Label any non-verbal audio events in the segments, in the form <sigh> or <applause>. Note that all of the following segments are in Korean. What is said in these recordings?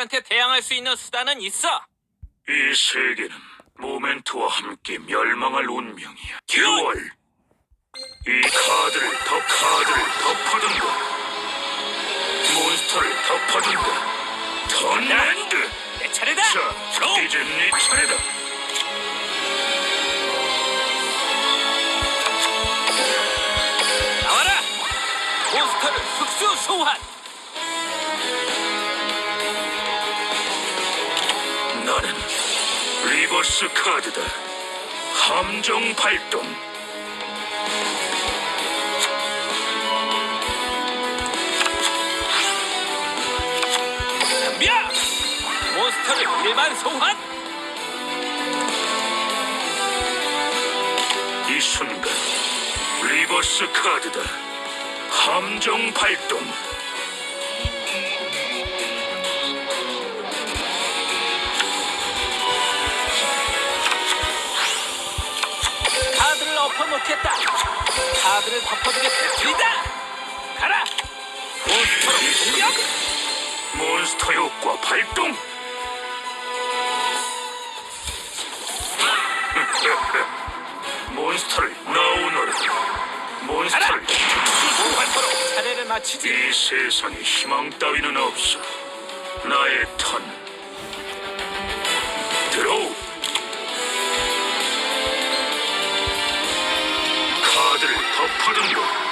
녀석들한테 대항할 수 있는 수단은 있어. 이 세계는 모멘트와 함께 멸망할 운명이야. 듀얼. 이 카드를 더 카드를 덮어둔다. 몬스터를 덮어둔다. 턴랜드. 내 차례다. 자. 이제 네 차례다. 나와라. 몬스터를 특수 소환. 나는 리버스 카드다. 함정 발동. 덤벼. 몬스터를 일반 소환. 이 순간 리버스 카드다. 함정 발동. 놓겠다. 카드를. 들이다. 가라. 몬스터로 공격. 몬스터 효과 발동. <laughs> 몬스터를 나오너라. 몬스터를 몬스터로 차례를 마치지. 이 세상에 희망 따위는 없어. 나의 턴. 들어오. 카드를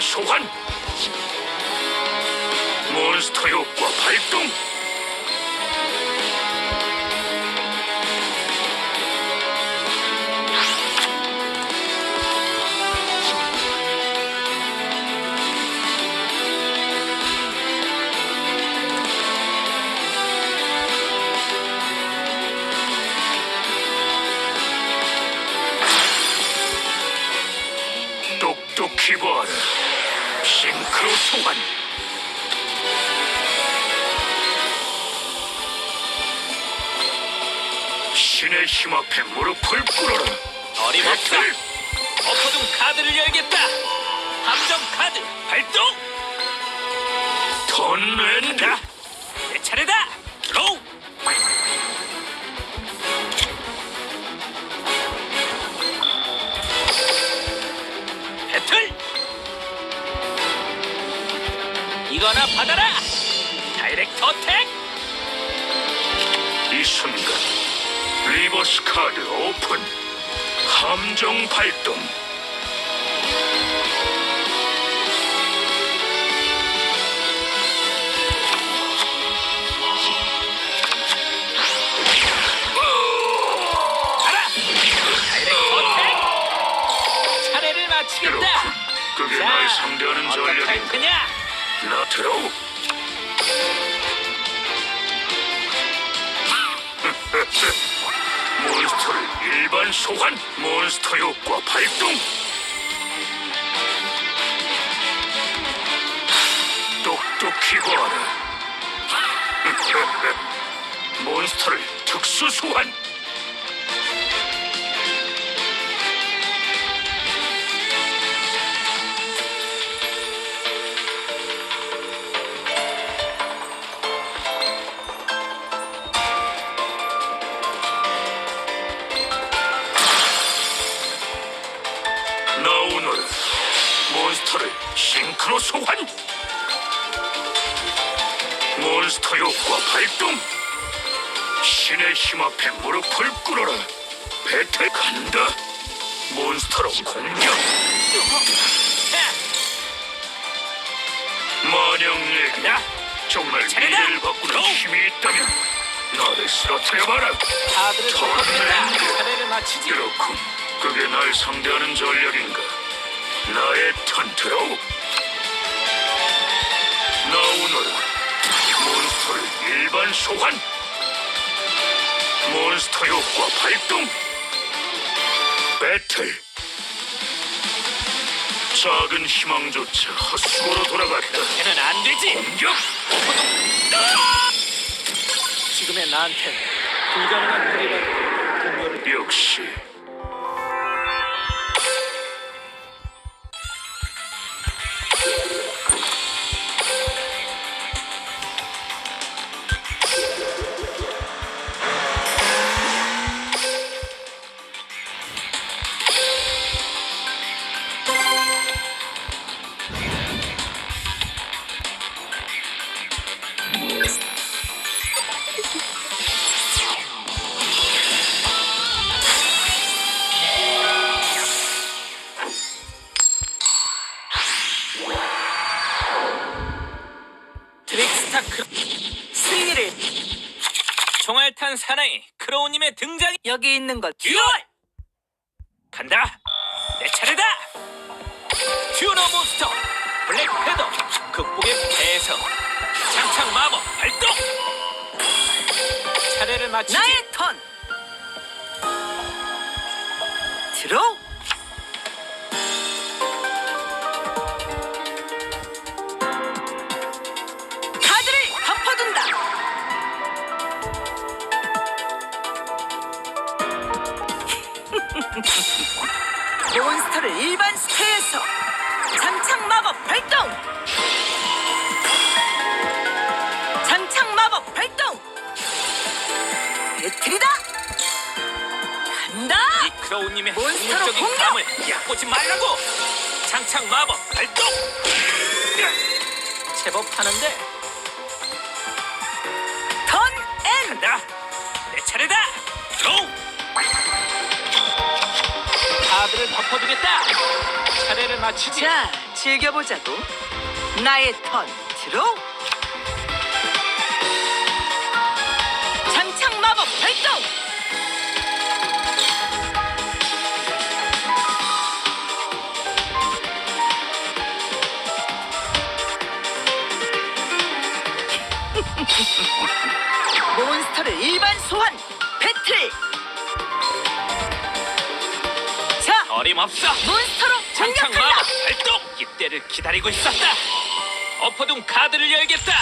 소환. 몬스터 효과 발동. 봐라. 싱크로 소환. 신의 힘 앞에 무릎을 꿇어라. 어림없다. 배틀! 엎어둔 카드를 열겠다. 함정 카드 발동. 턴랜드. 내 차례다. 이거나 받아라. 다이렉트 어택. 이 순간 리버스 카드 오픈. 함정 발동. 가라. 다이렉트 어택. 차례를 이렇군. 마치겠다. 그게 날 상대하는 전략인가? 거냐? 나 들어오. <laughs> 몬스터를 일반 소환. 몬스터 효과 발동. 똑똑히 봐라. <laughs> 몬스터를 특수 소환. 몬스터로 공격. 내게 야, 정말 차례다. 미래를 바꾸는 고! 힘이 있다면 나를 쓰러뜨려봐라. 카드를 덮어두겠다. 턴랜드. 차례를 마치지. 그렇군. 그게 날 상대하는 전략인가? 나의 턴 들어오. 나오너라. 몬스터를 일반 소환. 몬스터 효과 발동 배틀 작은 희망조차 헛수고로 돌아갔다 걔는 안 되지. 공격 지금의 나한텐 불가능한 일이라도 동료를 역시 패에서 장창 마법 발동! 차례를 마치지 나의 턴 크로우님의 몬스터로 폭력적인 공격! 감을 얕보지 말라고! 장창 마법 발동! 제법 하는데? 턴앤! 간다! 내 차례다! 드로우 카드를 덮어두겠다! 차례를 마치지! 자 즐겨보자고. 나의 턴 드로우 장착 마법 발동 몬스터를 일반 소환 배틀. 자 어림없어. 몬스터로 장창 공격한다. 발동. 이때를 기다리고 있었다. 엎어둔 카드를 열겠다.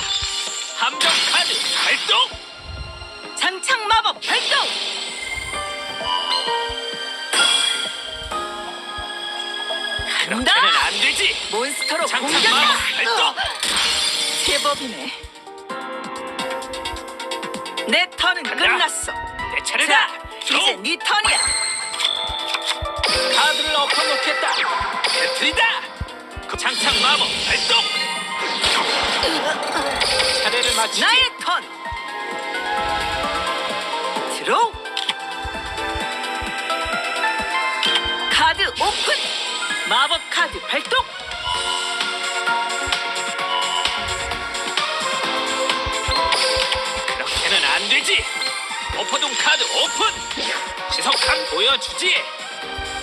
함정 카드 발동. 장착 마법 발동. 간다. 그렇게는 안 되지. 몬스터로 공격다. 마법 발동. 어, 제법이네 턴은 간다. 끝났어. 내 차례다. 자 이제 네 턴이야. 카드를 엎어놓겠다. 배틀이다. 그 장착 마법 발동. 차례를 마치지. 나의 턴. 드로우 카드 오픈. 마법 카드 발동 엎어둔 카드 오픈! 지석함 보여주지!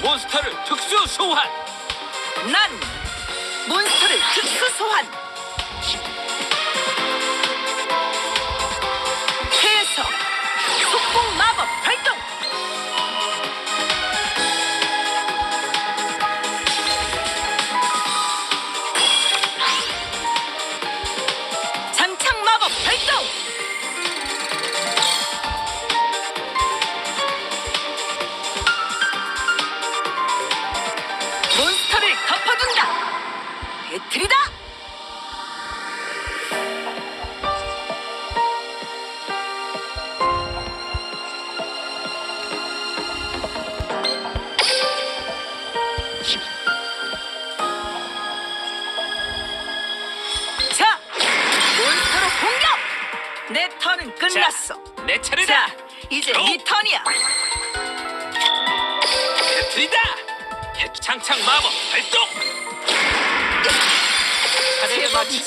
몬스터를 특수 소환! 난 몬스터를 특수 소환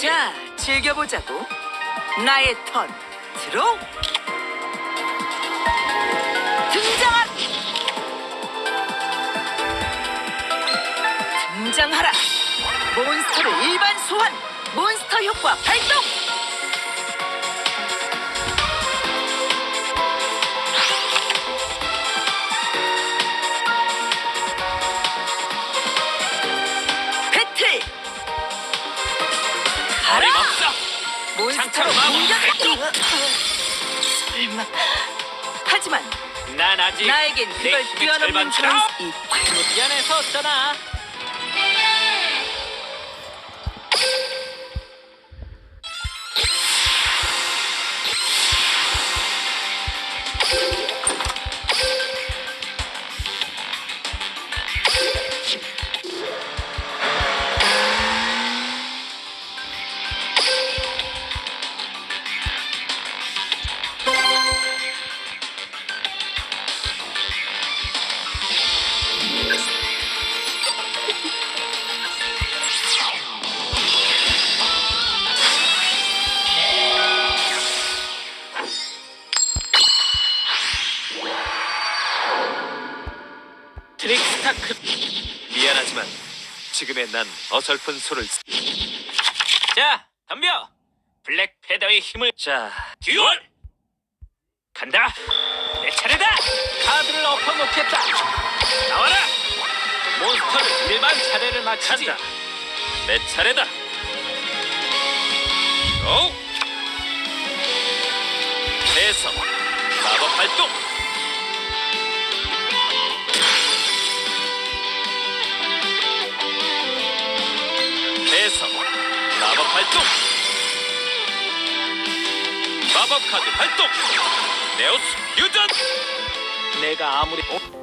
자 즐겨보자고. 나의 턴. 드로우 등장한 등장하라. 몬스터를 일반 소환. 몬스터 효과 발동 강철 마법 발동. 설마. 하지만 난 아직 나에겐 그걸 뛰어넘는 사람 이 미안해서 어쩌나 지금의 난 어설픈 수를 쓰... 자 덤벼! 블랙 패더의 힘을 자 듀얼! 간다! 내 차례다! 카드를 엎어놓겠다! 나와라! 몬스터를 일반 차례를 간다. 내 차례다! 오 대성 마법 발동 발동 마법 카드 발동 네오스 유전 내가 아무리 어?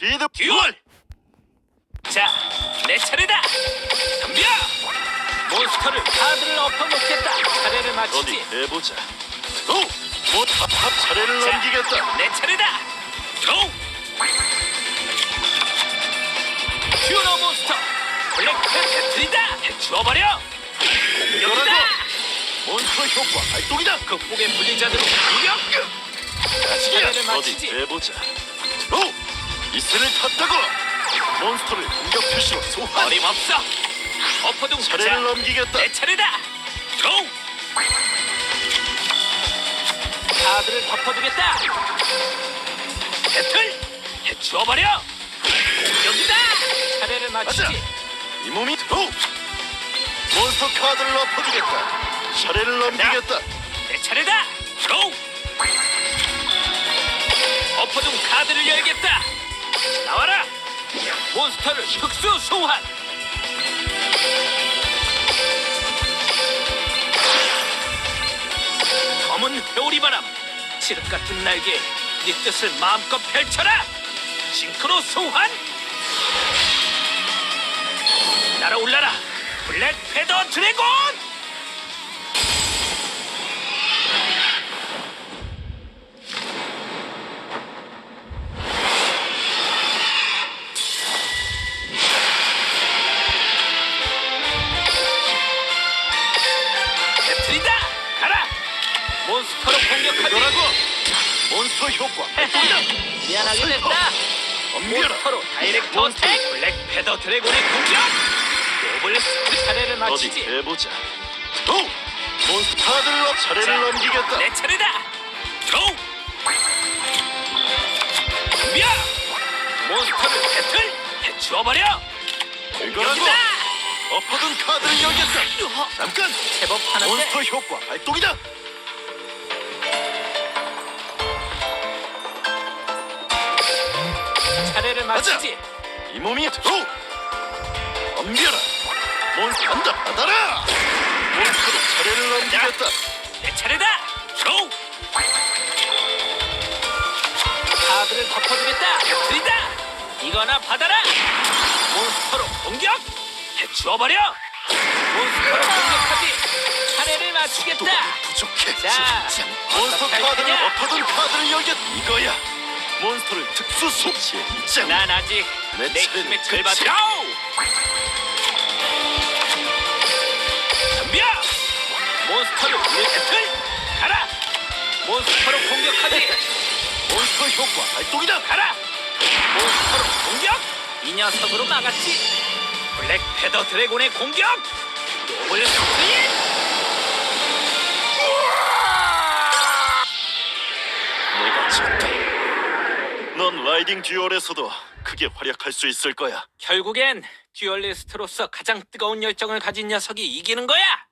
스피드 듀얼! 자 내 차례다! 덤벼! 몬스터를 카드를 엎어놓겠다. 차례를 맞추지. 해보자. 오, 뭐다 차례를 자, 넘기겠다. 내 차례다! 고! 큐너 몬스터 블랙팬 배틀이다! 해주어버려! 공격이다! 몬스터 효과 발동이다. 극복의 분리자들로 공격 차례를 어디 맞추지. 해보자. 오, 이슬을 탔다고. 몬스터를 공격 표시로 소환. 어림없어 엎어둔 차례를 넘기겠다. 내 차례다 고 카드를 덮어두겠다 배틀 해주어버려 공격이다 차례를 맞추지 가자. 이 몸이 오, 몬스터 카드를 엎어주겠다. 차례를 넘기겠다. 내 차례다 고 엎어둔 카드를 열겠다 나와라! 몬스터를 특수 소환! 검은 회오리 바람 칠흑 같은 날개 네 뜻을 마음껏 펼쳐라! 싱크로 소환! 날아올라라! 블랙 패더 드래곤 어디 해보자. 오, 몬스터 카드를 넘 차례를 자, 넘기겠다. 내 차례다 고 덤벼 몬스터를 배틀 해주어버려 이거라고. 엎어둔 카드를 열겠다. 잠깐. 제법 하는데 몬스터 효과 발동이다. 차례를 맞추지 이 몸이 오, 덤벼라. 몬스터. 받아라. 몬스터로 차례를 넘기겠다. 내 차례다 고 카드를 덮어주겠다 배틀이다 이거나 받아라 몬스터로 공격 해주어버려 몬스터로 공격하지 차례를 맞추겠다 부족해. 자, 진짜. 몬스터 어떡할 카드를 거냐? 엎어둔 카드를 열겠. 이거야. 몬스터를 특수. 짱. 난 아직 내내 차례는 힘의 절반 끝이야. 고! 배틀 가라! 몬스터로 공격하지! 몬스터 효과 발동이다. 가라! 몬스터로 공격! 이 녀석으로 막았지! 블랙 패더 드래곤의 공격! 노블 스프린 내가 졌다. 넌 라이딩 듀얼에서도 크게 활약할 수 있을 거야. 결국엔 듀얼리스트로서 가장 뜨거운 열정을 가진 녀석이 이기는 거야